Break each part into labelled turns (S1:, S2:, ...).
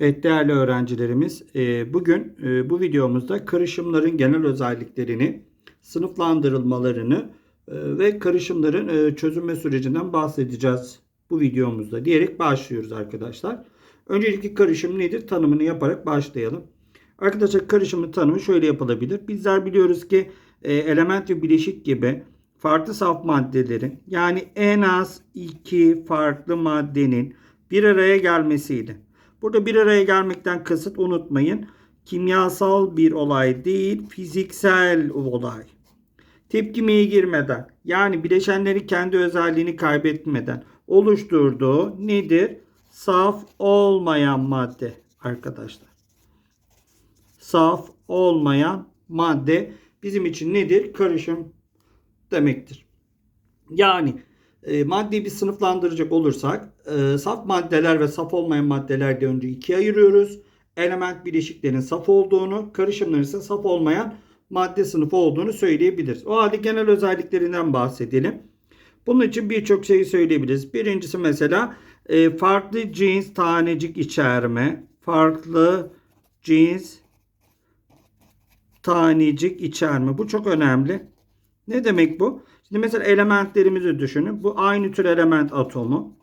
S1: Evet değerli öğrencilerimiz, e, bugün e, bu videomuzda karışımların genel özelliklerini, sınıflandırılmalarını e, ve karışımların çözülme sürecinden bahsedeceğiz bu videomuzda diyerek başlıyoruz arkadaşlar. Öncelikle karışım nedir? Tanımını yaparak başlayalım. Arkadaşlar karışımın tanımı şöyle yapılabilir. Bizler biliyoruz ki element ve bileşik gibi farklı saf maddelerin yani en az iki farklı maddenin bir araya gelmesiyle. Burada bir araya gelmekten kasıt unutmayın. Kimyasal bir olay değil, fiziksel olay. Tepkimeye girmeden yani bileşenlerin kendi özelliğini kaybetmeden oluşturduğu nedir? Saf olmayan madde arkadaşlar. Saf olmayan madde bizim için nedir? Karışım demektir. Yani e, maddeyi bir sınıflandıracak olursak e, saf maddeler ve saf olmayan maddeler diye önce ikiye ayırıyoruz. Element bileşiklerin saf olduğunu, karışımların ise saf olmayan madde sınıfı olduğunu söyleyebiliriz. O halde genel özelliklerinden bahsedelim. Bunun için birçok şeyi söyleyebiliriz. Birincisi mesela e, farklı cins tanecik içerme, farklı cins tanecik içerme. Bu çok önemli. Ne demek bu? Şimdi mesela elementlerimizi düşünün. Bu aynı tür element atomu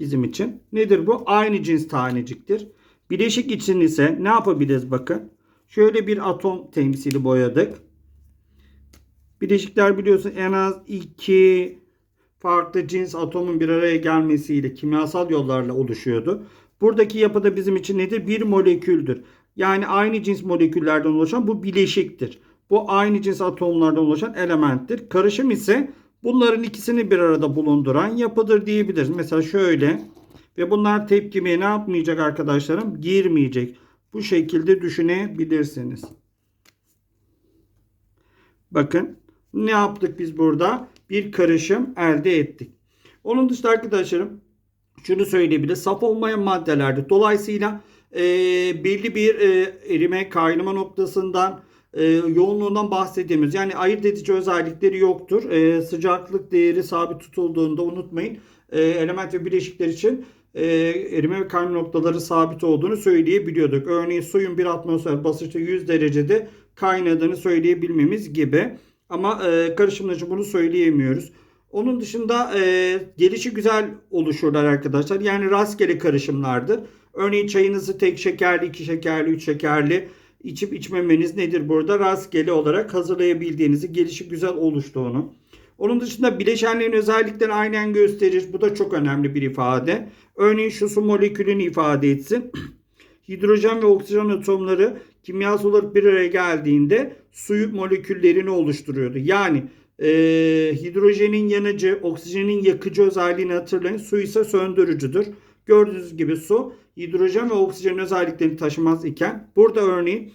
S1: bizim için. Nedir bu? Aynı cins taneciktir. Bileşik için ise ne yapabiliriz bakın. Şöyle bir atom temsili boyadık. Bileşikler biliyorsun en az iki farklı cins atomun bir araya gelmesiyle kimyasal yollarla oluşuyordu. Buradaki yapıda bizim için nedir? Bir moleküldür. Yani aynı cins moleküllerden oluşan bu bileşiktir. Bu aynı cins atomlardan oluşan elementtir. Karışım ise bunların ikisini bir arada bulunduran yapıdır diyebiliriz. Mesela şöyle ve bunlar tepkimeye ne yapmayacak arkadaşlarım? Girmeyecek. Bu şekilde düşünebilirsiniz. Bakın ne yaptık biz burada? Bir karışım elde ettik. Onun dışında arkadaşlarım şunu söyleyebiliriz. Saf olmayan maddelerde dolayısıyla e, belli bir e, erime kaynama noktasından e, yoğunluğundan bahsettiğimiz yani ayırt edici özellikleri yoktur. E, sıcaklık değeri sabit tutulduğunda unutmayın. E, element ve bileşikler için e, erime ve kaynama noktaları sabit olduğunu söyleyebiliyorduk. Örneğin suyun bir atmosfer basınçta 100 derecede kaynadığını söyleyebilmemiz gibi. Ama e, karışımlar bunu söyleyemiyoruz. Onun dışında e, gelişi güzel oluşurlar arkadaşlar. Yani rastgele karışımlardır. Örneğin çayınızı tek şekerli, iki şekerli, üç şekerli içip içmemeniz nedir burada? Rastgele olarak hazırlayabildiğinizi, gelişi güzel oluştuğunu. Onun dışında bileşenlerin özelliklerini aynen gösterir. Bu da çok önemli bir ifade. Örneğin şu su molekülünü ifade etsin. Hidrojen ve oksijen atomları kimyasal olarak bir araya geldiğinde suyu moleküllerini oluşturuyordu. Yani e, hidrojenin yanıcı, oksijenin yakıcı özelliğini hatırlayın. Su ise söndürücüdür. Gördüğünüz gibi su hidrojen ve oksijen özelliklerini taşımaz iken burada örneğin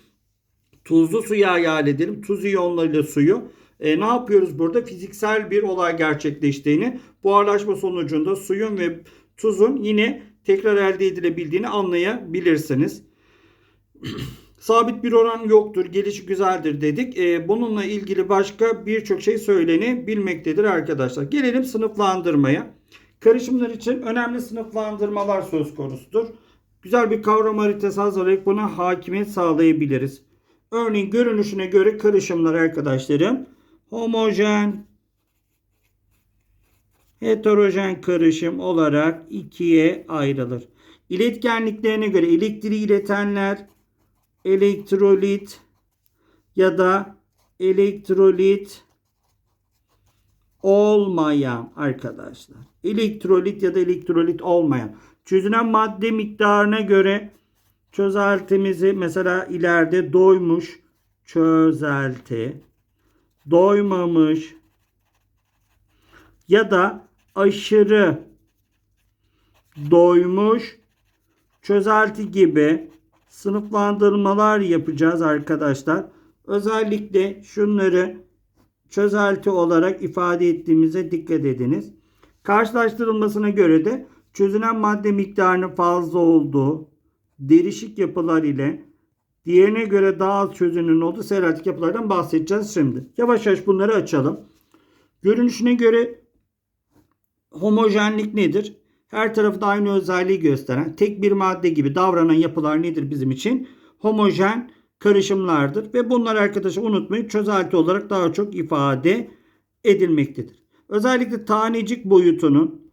S1: tuzlu suya hayal edelim. Tuz iyonlarıyla suyu e, ne yapıyoruz burada? Fiziksel bir olay gerçekleştiğini, buharlaşma sonucunda suyun ve tuzun yine tekrar elde edilebildiğini anlayabilirsiniz. Sabit bir oran yoktur, gelişi güzeldir dedik. E, bununla ilgili başka birçok şey söylenebilmektedir arkadaşlar. Gelelim sınıflandırmaya. Karışımlar için önemli sınıflandırmalar söz konusudur. Güzel bir kavram haritası hazırlayıp buna hakimiyet sağlayabiliriz. Örneğin görünüşüne göre karışımlar arkadaşlarım homojen, heterojen karışım olarak ikiye ayrılır. İletkenliklerine göre elektriği iletenler elektrolit ya da elektrolit olmayan arkadaşlar. Elektrolit ya da elektrolit olmayan. Çözünen madde miktarına göre çözeltimizi mesela ileride doymuş çözelti, doymamış ya da aşırı doymuş çözelti gibi sınıflandırmalar yapacağız arkadaşlar. Özellikle şunları çözelti olarak ifade ettiğimize dikkat ediniz. Karşılaştırılmasına göre de çözünen madde miktarının fazla olduğu derişik yapılar ile diğerine göre daha az çözünün olduğu seyreltik yapılardan bahsedeceğiz şimdi. Yavaş yavaş bunları açalım. Görünüşüne göre homojenlik nedir? her tarafı da aynı özelliği gösteren tek bir madde gibi davranan yapılar nedir bizim için? Homojen karışımlardır ve bunlar arkadaşlar unutmayın çözelti olarak daha çok ifade edilmektedir. Özellikle tanecik boyutunun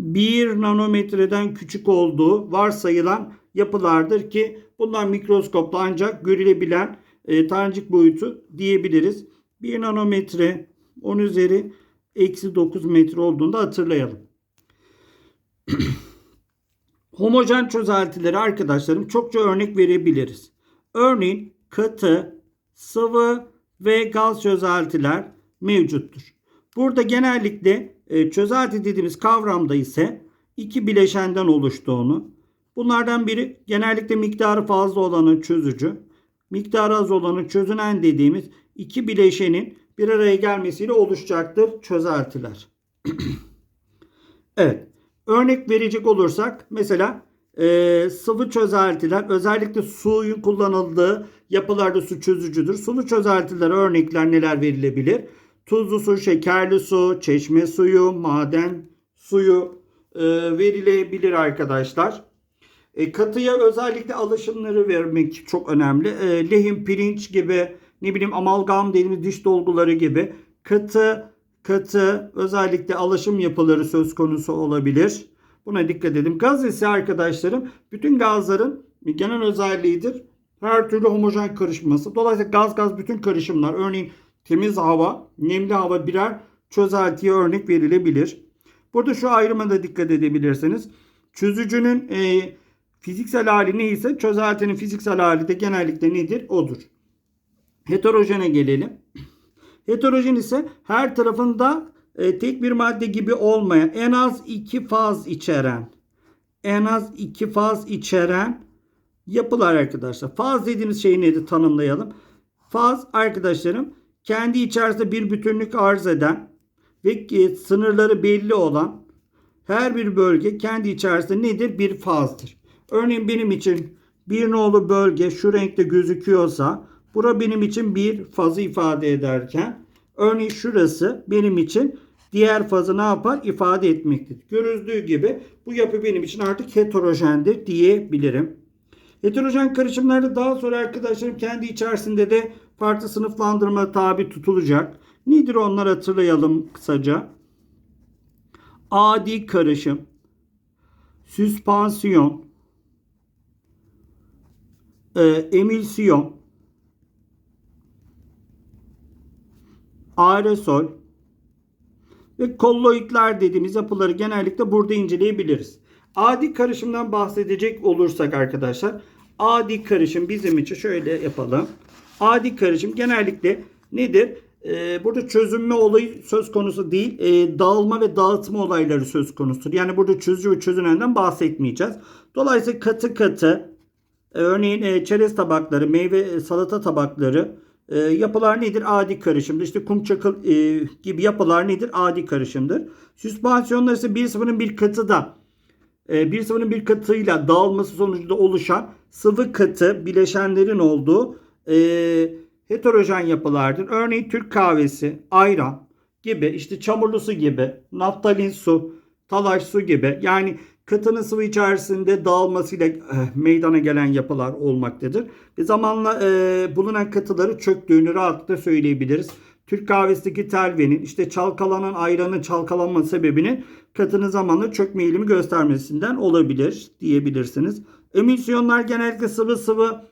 S1: 1 nanometreden küçük olduğu varsayılan yapılardır ki bunlar mikroskopla ancak görülebilen e, tanecik boyutu diyebiliriz. 1 nanometre 10 üzeri eksi 9 metre olduğunu da hatırlayalım. Homojen çözeltileri arkadaşlarım çokça örnek verebiliriz. Örneğin katı, sıvı ve gaz çözeltiler mevcuttur. Burada genellikle e, çözelti dediğimiz kavramda ise iki bileşenden oluştuğunu, bunlardan biri genellikle miktarı fazla olanın çözücü, miktarı az olanın çözünen dediğimiz iki bileşenin bir araya gelmesiyle oluşacaktır çözeltiler. evet. Örnek verecek olursak mesela e, sıvı çözeltiler özellikle suyun kullanıldığı yapılarda su çözücüdür. Sulu çözeltiler örnekler neler verilebilir? Tuzlu su, şekerli su, çeşme suyu, maden suyu e, verilebilir arkadaşlar. E, katıya özellikle alışımları vermek çok önemli. E, lehim, pirinç gibi ne bileyim amalgam dediğimiz diş dolguları gibi katı katı özellikle alışım yapıları söz konusu olabilir. Buna dikkat edin. Gaz ise arkadaşlarım bütün gazların genel özelliğidir. Her türlü homojen karışması. Dolayısıyla gaz gaz bütün karışımlar örneğin temiz hava, nemli hava birer çözeltiye örnek verilebilir. Burada şu ayrıma da dikkat edebilirsiniz. Çözücünün e, fiziksel hali neyse çözeltinin fiziksel hali de genellikle nedir? Odur. Heterojene gelelim. Heterojen ise her tarafında e, tek bir madde gibi olmayan en az iki faz içeren en az iki faz içeren yapılar arkadaşlar. Faz dediğimiz şey nedir tanımlayalım. Faz arkadaşlarım kendi içerisinde bir bütünlük arz eden ve e, sınırları belli olan her bir bölge kendi içerisinde nedir? Bir fazdır. Örneğin benim için bir nolu bölge şu renkte gözüküyorsa bura benim için bir fazı ifade ederken örneğin şurası benim için diğer fazı ne yapar? ifade etmektedir. Görüldüğü gibi bu yapı benim için artık heterojendir diyebilirim. Heterojen karışımlarda daha sonra arkadaşlarım kendi içerisinde de farklı sınıflandırma tabi tutulacak. Nedir onlar hatırlayalım kısaca. Adi karışım, süspansiyon, e, emilsiyon, aerosol ve kolloidler dediğimiz yapıları genellikle burada inceleyebiliriz. Adi karışımdan bahsedecek olursak arkadaşlar adi karışım bizim için şöyle yapalım. Adi karışım genellikle nedir? Ee, burada çözünme olayı söz konusu değil. Ee, dağılma ve dağıtma olayları söz konusudur. Yani burada çözücü ve çözünenden bahsetmeyeceğiz. Dolayısıyla katı katı e, örneğin e, çerez tabakları, meyve e, salata tabakları e, yapılar nedir? Adi karışımdır. İşte kum çakıl e, gibi yapılar nedir? Adi karışımdır. Süspansiyonlar ise bir sıvının bir katı da e, bir sıvının bir katıyla dağılması sonucunda oluşan sıvı katı bileşenlerin olduğu e, heterojen yapılardır. Örneğin Türk kahvesi, ayran gibi işte çamurlu su gibi, naftalin su, talaş su gibi yani katının sıvı içerisinde dağılmasıyla e, meydana gelen yapılar olmaktadır. Ve zamanla e, bulunan katıları çöktüğünü rahatlıkla söyleyebiliriz. Türk kahvesindeki telvenin işte çalkalanan ayranın çalkalanma sebebinin katının zamanla çökme eğilimi göstermesinden olabilir diyebilirsiniz. Emülsiyonlar genellikle sıvı sıvı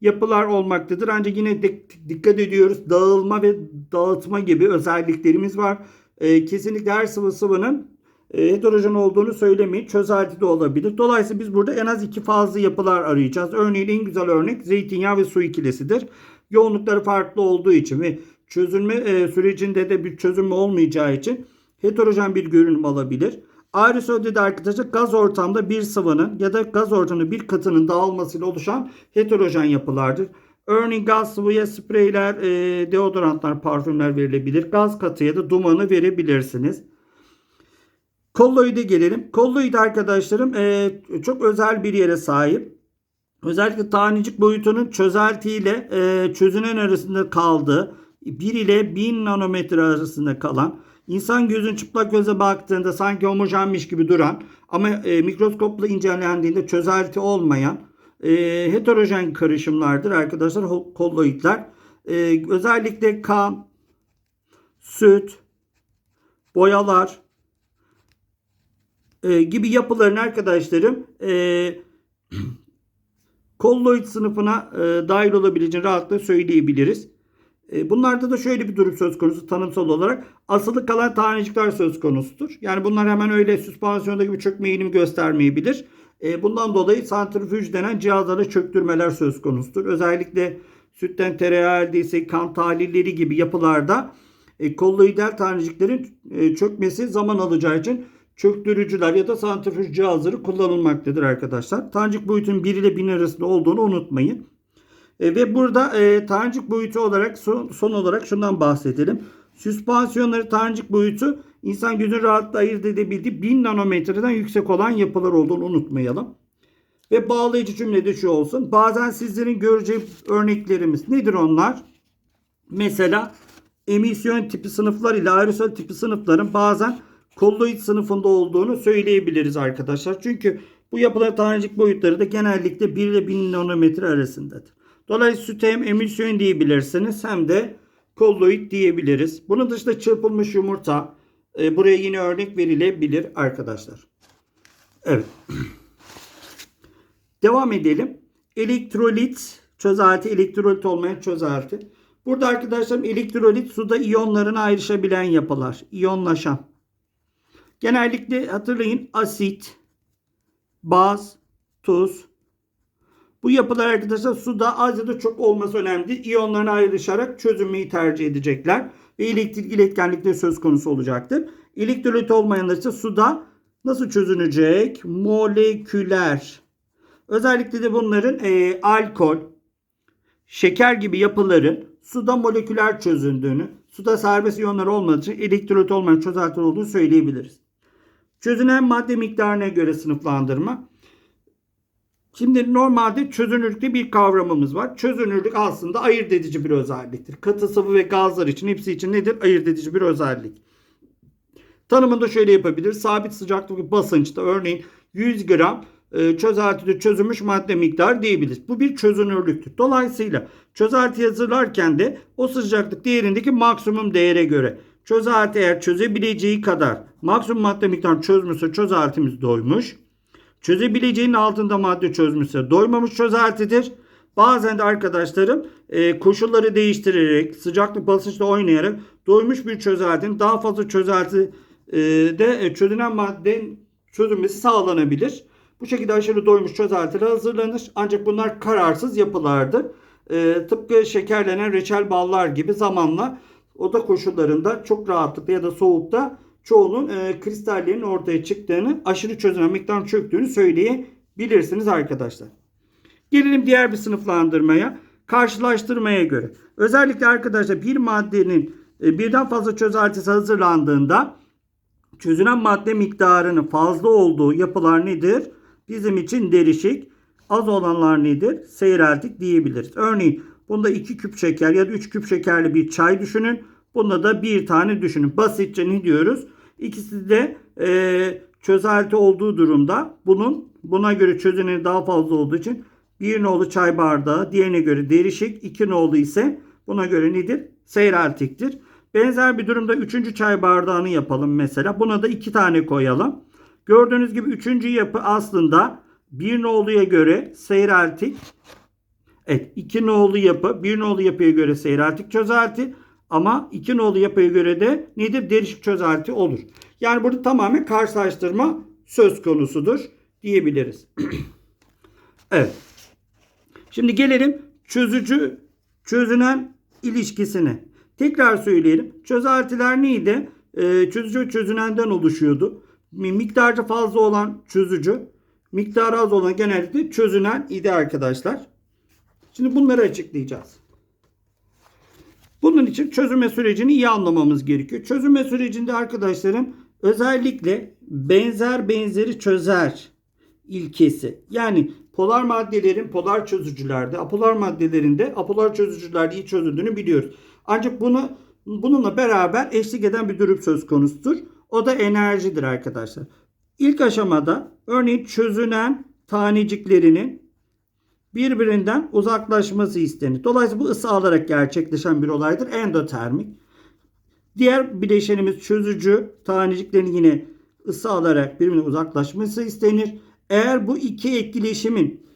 S1: yapılar olmaktadır. Ancak yine dikkat ediyoruz dağılma ve dağıtma gibi özelliklerimiz var. E, kesinlikle her sıvı sıvının e, heterojen olduğunu söylemeyin. Çözelti de olabilir. Dolayısıyla biz burada en az iki fazlı yapılar arayacağız. Örneğin en güzel örnek zeytinyağı ve su ikilisidir. Yoğunlukları farklı olduğu için ve çözülme e, sürecinde de bir çözülme olmayacağı için heterojen bir görünüm alabilir. Aerosol de arkadaşlar gaz ortamda bir sıvının ya da gaz ortamında bir katının dağılmasıyla oluşan heterojen yapılardır. Örneğin gaz sıvıya spreyler, e, deodorantlar, parfümler verilebilir. Gaz katı ya da dumanı verebilirsiniz. Kolloide gelelim. Kolloid arkadaşlarım e, çok özel bir yere sahip. Özellikle tanecik boyutunun çözeltiyle e, çözünen arasında kaldığı 1 ile 1000 nanometre arasında kalan insan gözün çıplak göze baktığında sanki homojenmiş gibi duran ama e, mikroskopla incelendiğinde çözelti olmayan e, heterojen karışımlardır arkadaşlar kolloidler. E, özellikle kan, süt, boyalar e, gibi yapıların arkadaşlarım e, kolloid sınıfına e, dahil olabileceğini rahatlıkla söyleyebiliriz. E, bunlarda da şöyle bir durum söz konusu tanımsal olarak asılı kalan tanecikler söz konusudur. Yani bunlar hemen öyle süspansiyonda gibi çökme eğilimi göstermeyebilir. E, bundan dolayı santrifüj denen cihazlara çöktürmeler söz konusudur. Özellikle sütten tereyağı elde ise kan tahlilleri gibi yapılarda e, kolloidal taneciklerin çökmesi zaman alacağı için çöktürücüler ya da santrifüj cihazları kullanılmaktadır arkadaşlar. Tanecik boyutunun 1 ile 1000 arasında olduğunu unutmayın. E, ve burada e, tanecik boyutu olarak son, son olarak şundan bahsedelim. Süspansiyonları tanecik boyutu insan gözü rahatlıkla ayırt edebildiği 1000 nanometreden yüksek olan yapılar olduğunu unutmayalım. Ve bağlayıcı cümlede şu olsun. Bazen sizlerin göreceği örneklerimiz nedir onlar? Mesela emisyon tipi sınıflar ile aerosol tipi sınıfların bazen kolloid sınıfında olduğunu söyleyebiliriz arkadaşlar. Çünkü bu yapıların tanecik boyutları da genellikle 1 ile 1000 nanometre arasındadır. Dolayısıyla hem emisyon diyebilirsiniz hem de kolloid diyebiliriz. Bunun dışında çırpılmış yumurta. e, buraya yine örnek verilebilir arkadaşlar. Evet. Devam edelim. Elektrolit çözelti, elektrolit olmayan çözelti. Burada arkadaşlarım elektrolit suda iyonlarına ayrışabilen yapılar. İyonlaşan. Genellikle hatırlayın asit, baz, tuz. Bu yapılar arkadaşlar suda az ya da çok olması önemli. İyonlarına ayrışarak çözünmeyi tercih edecekler. Ve elektrik iletkenlikleri söz konusu olacaktır. Elektrolit olmayanlar ise suda nasıl çözünecek? Moleküler. Özellikle de bunların e, alkol, şeker gibi yapıların suda moleküler çözündüğünü, suda serbest iyonlar olmadığı için elektrolit olmayan çözelti olduğunu söyleyebiliriz. Çözünen madde miktarına göre sınıflandırma. Şimdi normalde çözünürlükte bir kavramımız var. Çözünürlük aslında ayırt edici bir özelliktir. Katı sıvı ve gazlar için hepsi için nedir? Ayırt edici bir özellik. Tanımını da şöyle yapabilir. Sabit sıcaklık basınçta örneğin 100 gram e, çözeltide çözülmüş madde miktarı diyebiliriz. Bu bir çözünürlüktür. Dolayısıyla çözelti hazırlarken de o sıcaklık değerindeki maksimum değere göre çözelti eğer çözebileceği kadar maksimum madde miktarını çözmüşse çözeltimiz doymuş. Çözebileceğinin altında madde çözmüşse doymamış çözeltidir. Bazen de arkadaşlarım e, koşulları değiştirerek sıcaklık basınçla oynayarak doymuş bir çözeltinin daha fazla çözelti e, de e, çözünen maddenin çözülmesi sağlanabilir. Bu şekilde aşırı doymuş çözeltiler hazırlanır. Ancak bunlar kararsız yapılardır. E, tıpkı şekerlenen reçel ballar gibi zamanla oda koşullarında çok rahatlıkla ya da soğukta çoğunun e, kristallerin ortaya çıktığını, aşırı çözünen miktarın çöktüğünü söyleyebilirsiniz arkadaşlar. Gelelim diğer bir sınıflandırmaya. Karşılaştırmaya göre. Özellikle arkadaşlar bir maddenin e, birden fazla çözeltisi hazırlandığında çözünen madde miktarının fazla olduğu yapılar nedir? Bizim için derişik. Az olanlar nedir? Seyreltik diyebiliriz. Örneğin bunda 2 küp şeker ya da 3 küp şekerli bir çay düşünün. Bunda da bir tane düşünün. Basitçe ne diyoruz? İkisi de e, çözelti olduğu durumda bunun buna göre çözüneni daha fazla olduğu için bir nolu çay bardağı diğerine göre derişik. iki nolu ise buna göre nedir? Seyreltiktir. Benzer bir durumda üçüncü çay bardağını yapalım mesela. Buna da iki tane koyalım. Gördüğünüz gibi üçüncü yapı aslında bir noluya göre seyreltik. Evet iki nolu yapı bir nolu yapıya göre seyreltik çözelti. Ama iki nolu yapıya göre de nedir? Derişik çözelti olur. Yani burada tamamen karşılaştırma söz konusudur diyebiliriz. evet. Şimdi gelelim çözücü çözünen ilişkisine. Tekrar söyleyelim. Çözeltiler neydi? Ee, çözücü çözünenden oluşuyordu. Miktarca fazla olan çözücü, miktarı az olan genellikle çözünen idi arkadaşlar. Şimdi bunları açıklayacağız. Bunun için çözüme sürecini iyi anlamamız gerekiyor. Çözüme sürecinde arkadaşlarım özellikle benzer benzeri çözer ilkesi. Yani polar maddelerin polar çözücülerde, apolar maddelerinde apolar çözücülerde iyi çözüldüğünü biliyoruz. Ancak bunu bununla beraber eşlik eden bir durum söz konusudur. O da enerjidir arkadaşlar. İlk aşamada örneğin çözünen taneciklerinin birbirinden uzaklaşması istenir. Dolayısıyla bu ısı alarak gerçekleşen bir olaydır. Endotermik. Diğer bileşenimiz çözücü taneciklerin yine ısı alarak birbirine uzaklaşması istenir. Eğer bu iki etkileşimin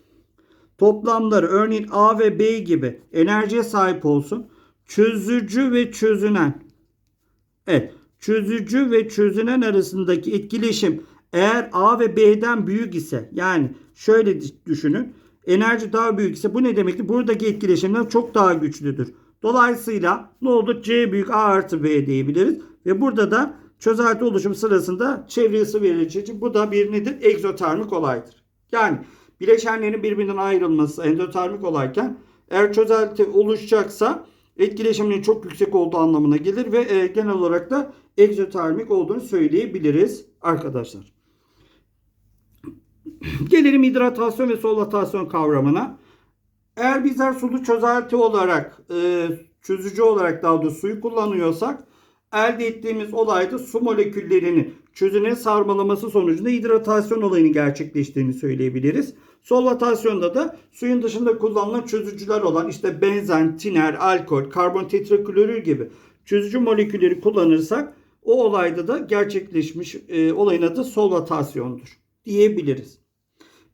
S1: toplamları örneğin A ve B gibi enerjiye sahip olsun. Çözücü ve çözünen. Evet. Çözücü ve çözünen arasındaki etkileşim eğer A ve B'den büyük ise yani şöyle düşünün. Enerji daha büyük ise bu ne demektir? Buradaki etkileşimler çok daha güçlüdür. Dolayısıyla ne olur? C büyük A artı B diyebiliriz. Ve burada da çözelti oluşum sırasında çevre ısı için bu da bir nedir? Egzotermik olaydır. Yani bileşenlerin birbirinden ayrılması endotermik olayken eğer çözelti oluşacaksa etkileşiminin çok yüksek olduğu anlamına gelir ve e, genel olarak da egzotermik olduğunu söyleyebiliriz arkadaşlar. Gelelim hidratasyon ve solatasyon kavramına. Eğer bizler sulu çözelti olarak, e, çözücü olarak daha doğrusu suyu kullanıyorsak elde ettiğimiz olayda su moleküllerinin çözüne sarmalaması sonucunda hidratasyon olayını gerçekleştiğini söyleyebiliriz. Solatasyonda da suyun dışında kullanılan çözücüler olan işte benzen, tiner, alkol, karbon tetraklorür gibi çözücü molekülleri kullanırsak o olayda da gerçekleşmiş e, olayın adı solvatasyondur diyebiliriz.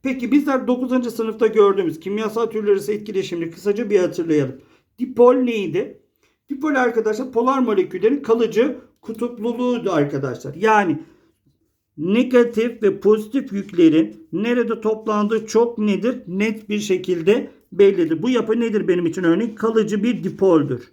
S1: Peki bizler 9. sınıfta gördüğümüz kimyasal türler etkileşimini kısaca bir hatırlayalım. Dipol neydi? Dipol arkadaşlar polar moleküllerin kalıcı kutupluluğuydu arkadaşlar. Yani negatif ve pozitif yüklerin nerede toplandığı çok nedir? Net bir şekilde bellidir. Bu yapı nedir benim için örneğin? Kalıcı bir dipoldür.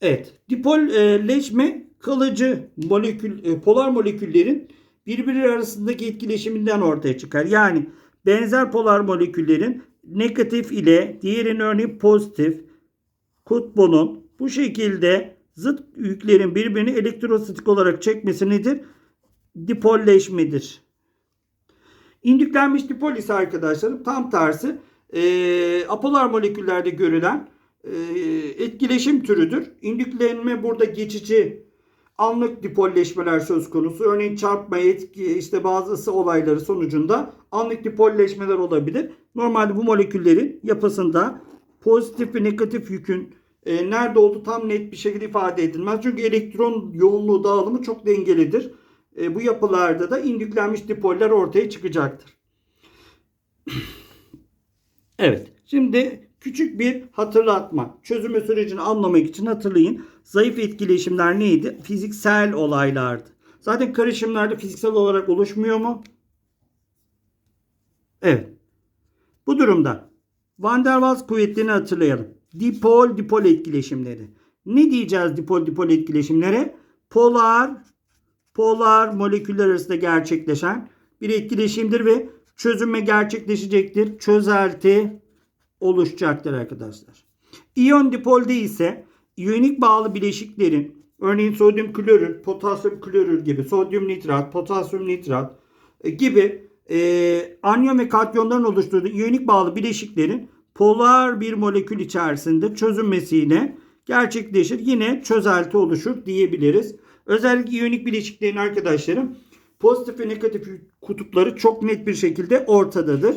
S1: Evet. Dipolleşme kalıcı molekül, e, polar moleküllerin birbiri arasındaki etkileşiminden ortaya çıkar. Yani benzer polar moleküllerin negatif ile diğerinin örneğin pozitif kutbunun bu şekilde zıt yüklerin birbirini elektrostatik olarak çekmesi nedir? Dipolleşmedir. İndüklenmiş dipol ise arkadaşlarım tam tersi e, apolar moleküllerde görülen e, etkileşim türüdür. İndüklenme burada geçici anlık dipolleşmeler söz konusu. Örneğin çarpma, etki, işte bazı ısı olayları sonucunda anlık dipolleşmeler olabilir. Normalde bu moleküllerin yapısında pozitif ve negatif yükün e, nerede olduğu tam net bir şekilde ifade edilmez. Çünkü elektron yoğunluğu dağılımı çok dengelidir. E, bu yapılarda da indüklenmiş dipoller ortaya çıkacaktır. evet. Şimdi küçük bir hatırlatma. Çözümü sürecini anlamak için hatırlayın. Zayıf etkileşimler neydi? Fiziksel olaylardı. Zaten karışımlarda fiziksel olarak oluşmuyor mu? Evet. Bu durumda Van der Waals kuvvetlerini hatırlayalım. Dipol dipol etkileşimleri. Ne diyeceğiz dipol dipol etkileşimlere? Polar polar moleküller arasında gerçekleşen bir etkileşimdir ve çözünme gerçekleşecektir. Çözelti oluşacaktır arkadaşlar. İyon dipolde ise iyonik bağlı bileşiklerin örneğin sodyum klorür, potasyum klorür gibi sodyum nitrat, potasyum nitrat e, gibi e, anyon ve katyonların oluşturduğu iyonik bağlı bileşiklerin polar bir molekül içerisinde çözünmesiyle gerçekleşir. Yine çözelti oluşur diyebiliriz. Özellikle iyonik bileşiklerin arkadaşlarım pozitif ve negatif kutupları çok net bir şekilde ortadadır.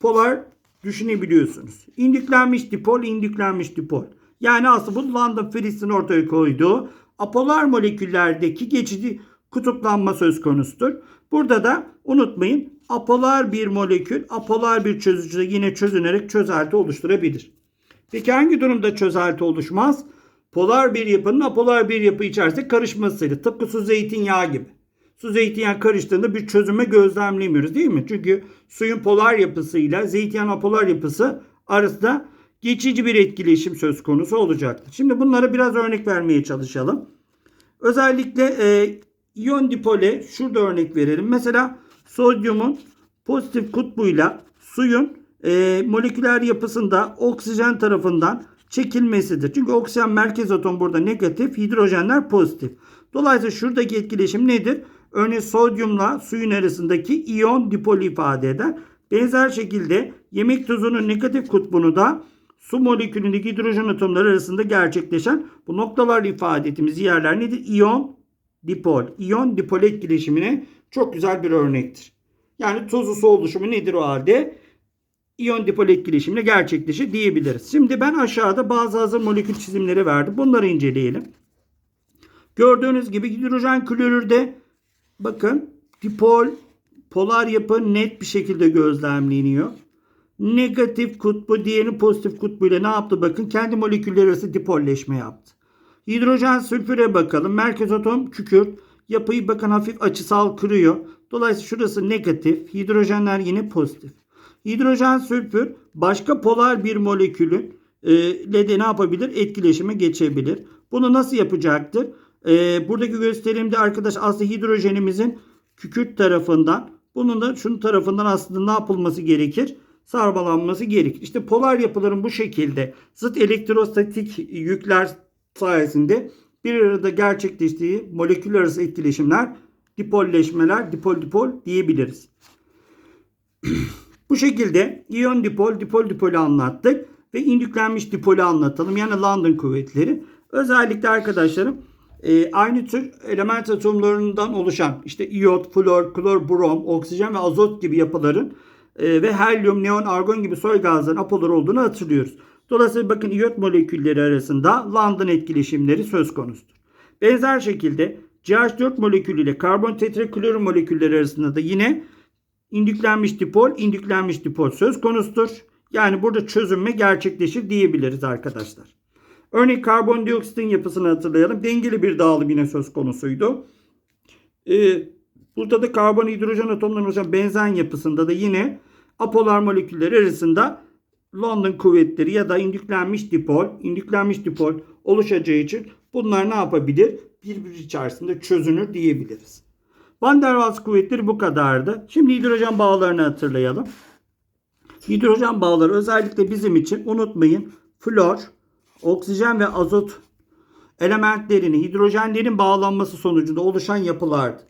S1: Polar düşünebiliyorsunuz. İndüklenmiş dipol, indüklenmiş dipol. Yani aslında bu London Fritz'in ortaya koyduğu apolar moleküllerdeki geçici kutuplanma söz konusudur. Burada da unutmayın apolar bir molekül apolar bir çözücüde yine çözünerek çözelti oluşturabilir. Peki hangi durumda çözelti oluşmaz? Polar bir yapının apolar bir yapı içerisinde karışmasıyla tıpkı su zeytinyağı gibi. Su zeytinyağı karıştığında bir çözüme gözlemlemiyoruz değil mi? Çünkü suyun polar yapısıyla zeytinyağı apolar yapısı arasında geçici bir etkileşim söz konusu olacaktır. Şimdi bunlara biraz örnek vermeye çalışalım. Özellikle e, iyon dipole şurada örnek verelim. Mesela sodyumun pozitif kutbuyla suyun e, moleküler yapısında oksijen tarafından çekilmesidir. Çünkü oksijen merkez atom burada negatif, hidrojenler pozitif. Dolayısıyla şuradaki etkileşim nedir? Örneğin sodyumla suyun arasındaki iyon dipol ifade eder. Benzer şekilde yemek tuzunun negatif kutbunu da su molekülündeki hidrojen atomları arasında gerçekleşen bu noktalarla ifade ettiğimiz yerler nedir? İyon, dipol. İyon dipol etkileşimine çok güzel bir örnektir. Yani tuzlu su oluşumu nedir o halde? İyon dipol etkileşimine gerçekleşir diyebiliriz. Şimdi ben aşağıda bazı hazır molekül çizimleri verdim. Bunları inceleyelim. Gördüğünüz gibi hidrojen klorürde bakın dipol polar yapı net bir şekilde gözlemleniyor. Negatif kutbu diğerinin pozitif kutbuyla ne yaptı? Bakın kendi molekülleri arası dipolleşme yaptı. Hidrojen sülfüre bakalım. Merkez atom kükürt. Yapıyı bakın hafif açısal kırıyor. Dolayısıyla şurası negatif. Hidrojenler yine pozitif. Hidrojen sülfür başka polar bir molekülün e, ile de ne yapabilir? Etkileşime geçebilir. Bunu nasıl yapacaktır? E, buradaki gösterimde arkadaş aslında hidrojenimizin kükürt tarafından bunun da şunun tarafından aslında ne yapılması gerekir? Sarmalanması gerekir. İşte polar yapıların bu şekilde zıt elektrostatik yükler sayesinde bir arada gerçekleştiği moleküller arası etkileşimler, dipolleşmeler, dipol dipol diyebiliriz. bu şekilde iyon dipol, dipol dipolü anlattık ve indüklenmiş dipolü anlatalım. Yani London kuvvetleri. Özellikle arkadaşlarım e, aynı tür element atomlarından oluşan işte iyot, flor, klor, brom, oksijen ve azot gibi yapıların e, ve helyum, neon, argon gibi soy gazların apoları olduğunu hatırlıyoruz. Dolayısıyla bakın iyot molekülleri arasında London etkileşimleri söz konusudur. Benzer şekilde CH4 molekülü ile karbon tetraklorür molekülleri arasında da yine indüklenmiş dipol, indüklenmiş dipol söz konusudur. Yani burada çözünme gerçekleşir diyebiliriz arkadaşlar. Örneğin karbondioksitin yapısını hatırlayalım. Dengeli bir dağılım yine söz konusuydu. Ee, burada da karbon hidrojen atomlarının oluşan benzen yapısında da yine apolar molekülleri arasında London kuvvetleri ya da indüklenmiş dipol, indüklenmiş dipol oluşacağı için bunlar ne yapabilir? Birbiri içerisinde çözünür diyebiliriz. Van der Waals kuvvetleri bu kadardı. Şimdi hidrojen bağlarını hatırlayalım. Hidrojen bağları özellikle bizim için unutmayın flor, oksijen ve azot elementlerini hidrojenlerin bağlanması sonucunda oluşan yapılardır.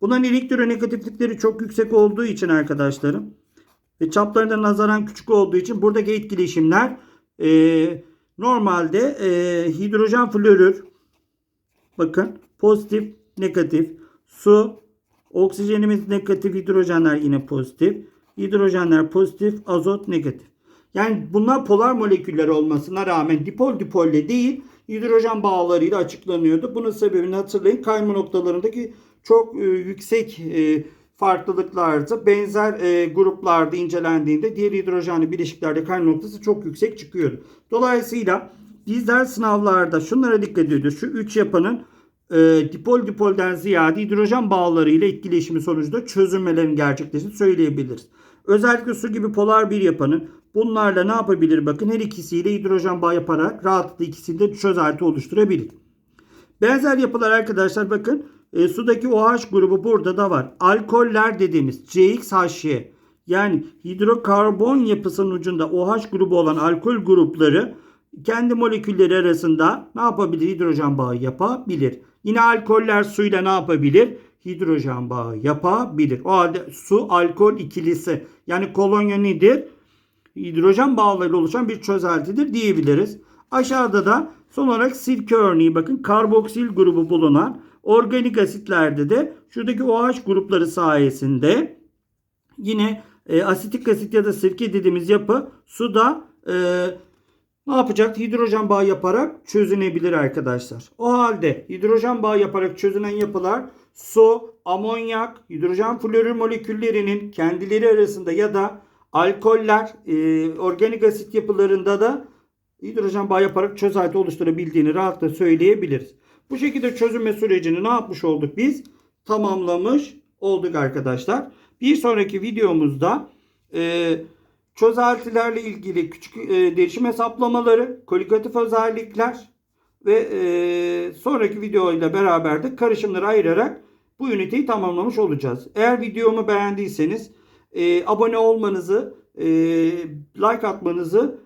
S1: Bunların elektronegatiflikleri çok yüksek olduğu için arkadaşlarım ve çaplarında nazaran küçük olduğu için buradaki etkileşimler e, normalde e, hidrojen florür bakın pozitif negatif su oksijenimiz negatif hidrojenler yine pozitif hidrojenler pozitif azot negatif. Yani bunlar polar moleküller olmasına rağmen dipol dipolle değil hidrojen bağlarıyla açıklanıyordu. Bunun sebebini hatırlayın. Kayma noktalarındaki çok e, yüksek e, farklılıklarda benzer e, gruplarda incelendiğinde diğer hidrojenli bileşiklerde kayma noktası çok yüksek çıkıyordu. Dolayısıyla bizler sınavlarda şunlara dikkat ediyoruz. Şu üç yapının e, dipol dipolden ziyade hidrojen bağlarıyla etkileşimi sonucunda çözünmelerin gerçekleştiğini söyleyebiliriz. Özellikle su gibi polar bir yapının bunlarla ne yapabilir? Bakın her ikisiyle hidrojen bağ yaparak rahatlıkla ikisinde çözelti oluşturabilir. Benzer yapılar arkadaşlar bakın e, sudaki OH grubu burada da var. Alkoller dediğimiz CXHY yani hidrokarbon yapısının ucunda OH grubu olan alkol grupları kendi molekülleri arasında ne yapabilir? Hidrojen bağı yapabilir. Yine alkoller suyla ne yapabilir? Hidrojen bağı yapabilir. O halde su alkol ikilisi yani kolonya nedir? Hidrojen bağlarıyla oluşan bir çözeltidir diyebiliriz. Aşağıda da son olarak sirke örneği bakın karboksil grubu bulunan organik asitlerde de şuradaki OH grupları sayesinde yine e, asitik asit ya da sirke dediğimiz yapı suda e, ne yapacak? Hidrojen bağı yaparak çözünebilir arkadaşlar. O halde hidrojen bağı yaparak çözünen yapılar su, amonyak, hidrojen florür moleküllerinin kendileri arasında ya da alkoller, e, organik asit yapılarında da hidrojen bağı yaparak çözelti oluşturabildiğini rahatlıkla söyleyebiliriz. Bu şekilde çözünme sürecini ne yapmış olduk biz? Tamamlamış olduk arkadaşlar. Bir sonraki videomuzda e, çözeltilerle ilgili küçük e, değişim hesaplamaları, kolikatif özellikler ve e, sonraki videoyla beraber de karışımları ayırarak bu üniteyi tamamlamış olacağız. Eğer videomu beğendiyseniz e, abone olmanızı, e, like atmanızı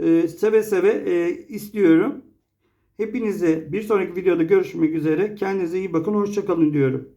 S1: e, seve seve e, istiyorum. Hepinize bir sonraki videoda görüşmek üzere. Kendinize iyi bakın. Hoşçakalın diyorum.